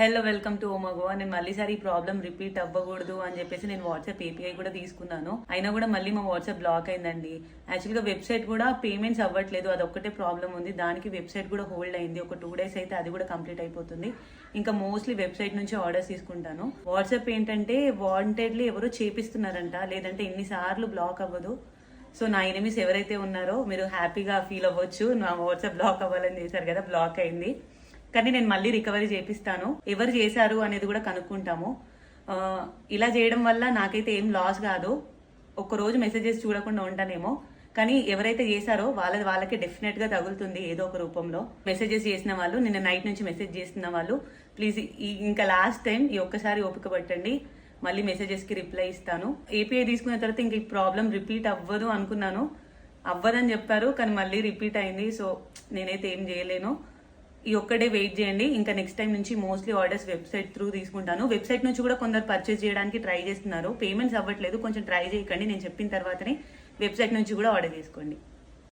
Hello welcome to ఓమగో నేను మళ్ళీసారి ఈ problem repeat అవ్వకూడదు అని చెప్పేసి నేను వాట్సాప్ ఏపీఐ కూడా తీసుకున్నాను. అయినా కూడా మళ్ళీ మా వాట్సాప్ బ్లాక్ అయిందండి. యాక్చువల్గా వెబ్సైట్ కూడా పేమెంట్స్ అవ్వట్లేదు. అది ఒక్కటే ప్రాబ్లం ఉంది. దానికి వెబ్సైట్ కూడా హోల్డ్ అయింది. ఒక టూ డేస్ అయితే అది కూడా కంప్లీట్ అయిపోతుంది. ఇంకా మోస్ట్లీ వెబ్సైట్ నుంచి ఆర్డర్స్ తీసుకుంటాను. వాట్సాప్ ఏంటంటే వాంటెడ్లీ ఎవరో చేపిస్తున్నారంట. లేదంటే ఎన్నిసార్లు బ్లాక్ అవ్వదు. సో నా ఎనిమిస్ ఎవరైతే ఉన్నారో మీరు హ్యాపీగా ఫీల్ అవ్వచ్చు. నా వాట్సాప్ బ్లాక్ అవ్వాలని చేశారు కదా బ్లాక్ అయింది. కానీ నేను మళ్ళీ రికవరీ చేపిస్తాను. ఎవరు చేశారు అనేది కూడా కనుక్కుంటాము. ఇలా చేయడం వల్ల నాకైతే ఏం లాస్ కాదు. ఒక్కరోజు మెసేజెస్ చూడకుండా ఉంటానేమో. కానీ ఎవరైతే చేశారో వాళ్ళది వాళ్ళకి డెఫినెట్గా తగులుతుంది ఏదో ఒక రూపంలో. మెసేజెస్ చేసిన వాళ్ళు నిన్న నైట్ నుంచి మెసేజ్ చేస్తున్న వాళ్ళు ప్లీజ్ ఇంకా లాస్ట్ టైం ఈ ఒక్కసారి ఓపిక పట్టండి. మళ్ళీ మెసేజెస్కి రిప్లై ఇస్తాను. ఏపీఐ తీసుకున్న తర్వాత ఇంక ఈ ప్రాబ్లం రిపీట్ అవ్వదు అనుకున్నాను. అవ్వదని చెప్పారు కానీ మళ్ళీ రిపీట్ అయింది. సో నేనైతే ఏం చేయలేను. ఈ ఒక్కడే వెయిట్ చేయండి. ఇంకా నెక్స్ట్ టైం నుంచి మోస్ట్లీ ఆర్డర్స్ వెబ్సైట్ త్రూ తీసుకుంటాను. వెబ్సైట్ నుంచి కూడా కొందరు పర్చేస్ చేయడానికి ట్రై చేస్తున్నారు. పేమెంట్స్ అవ్వట్లేదు. కొంచెం ట్రై చేయకండి. నేను చెప్పిన తర్వాతనే వెబ్సైట్ నుంచి కూడా ఆర్డర్ చేసుకోండి